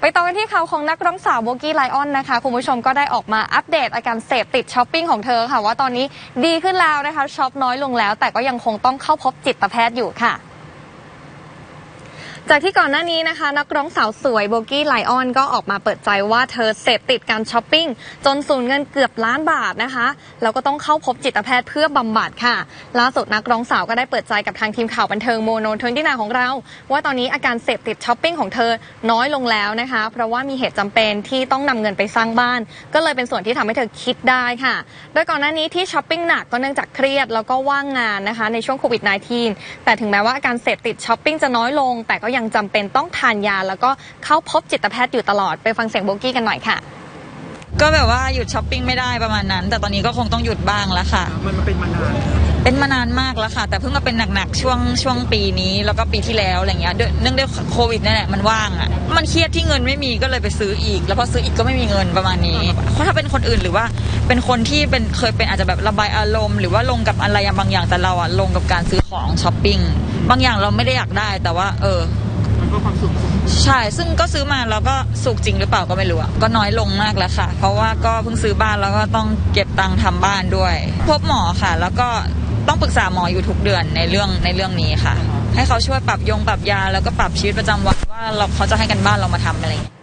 ไปต่อกันที่ข่าวของนักร้องสาวโบกี้ไลออนนะคะ คุณผู้ชมก็ได้ออกมาอัปเดตอาการเสพติดช้อปปิ้งของเธอค่ะ ว่าตอนนี้ดีขึ้นแล้วนะคะช็อปน้อยลงแล้ว แต่ก็ยังคงต้องเข้าพบจิตแพทย์อยู่ค่ะ จากที่ก่อนหน้านี้นะคะ นักร้องสาวสวยโบกี้ไลออนก็ออกมาเปิดใจว่าเธอเสพติดการช้อปปิ้ง จนสูญเงินเกือบล้านบาทนะคะ แล้วก็ต้องเข้าพบจิตแพทย์เพื่อบำบัดค่ะ ล่าสุดนักร้องสาวก็ได้เปิดใจกับทางทีมข่าวบันเทิงโมโนทนที่นาของเรา ว่าตอนนี้อาการเสพติดช้อปปิ้งของเธอน้อยลงแล้วนะคะ เพราะว่ามีเหตุจำเป็นที่ต้องนำเงินไปสร้างบ้าน ก็เลยเป็นส่วนที่ทำให้เธอคิดได้ค่ะ โดยก่อนหน้านี้ที่ช้อปปิ้งหนักก็เนื่องจากเครียดแล้วก็ว่างงานนะคะในช่วงโควิด -19 แต่ถึงแม้ว่าอาการเสพติดช้อปปิ้งจะน้อยลงแต่ก็ยังจำเป็นต้องทานยา แล้วก็เข้าพบจิตแพทย์อยู่ตลอดไปฟังเสียงโบกี้กันหน่อยค่ะก็แบบว่าหยุดช้อปปิ้งไม่ได้ประมาณนั้น แต่ตอนนี้ก็คงต้องหยุดบ้างแล้วค่ะ มันมาเป็นมานาน เป็นมานานมากแล้วค่ะ แต่เพิ่งมาเป็นหนักๆช่วงช่วงปีนี้แล้วก็ปีที่แล้วอะไรเงี้ยด้วยเนื่องด้วยโควิดนั่นแหละมันว่างอะมันเครียดที่เงินไม่มีก็เลยไปซื้ออีก แล้วพอซื้ออีกก็ไม่มีเงินประมาณนี้เพราะถ้าเป็นคนอื่นหรือว่าเป็นคนที่เป็นเคยเป็นอาจจะแบบระบายอารมณ์หรือว่าลงกับอะไรบางอย่างแต่เราอะลงกับการซื้อของช้อปปิ้งบางอย่างเราไม่ได้อยากได้แต่ว่า เออ ก็ความสุขใช่ ซึ่งก็ซื้อมาแล้วก็สุกจริงหรือเปล่าก็ไม่รู้อะก็น้อยลงมากแล้วค่ะ เพราะว่าก็เพิ่งซื้อบ้านแล้วก็ต้องเก็บตังค์ทำบ้านด้วย พบหมอค่ะ แล้วก็ต้องปรึกษาหมออยู่ทุกเดือนในเรื่องในเรื่องนี้ค่ะ ให้เขาช่วยปรับยงปรับยาแล้วก็ปรับชีวิตประจำวันว่าเราเขาจะให้กันบ้านเรามาทำอะไรอย่างเงี้ย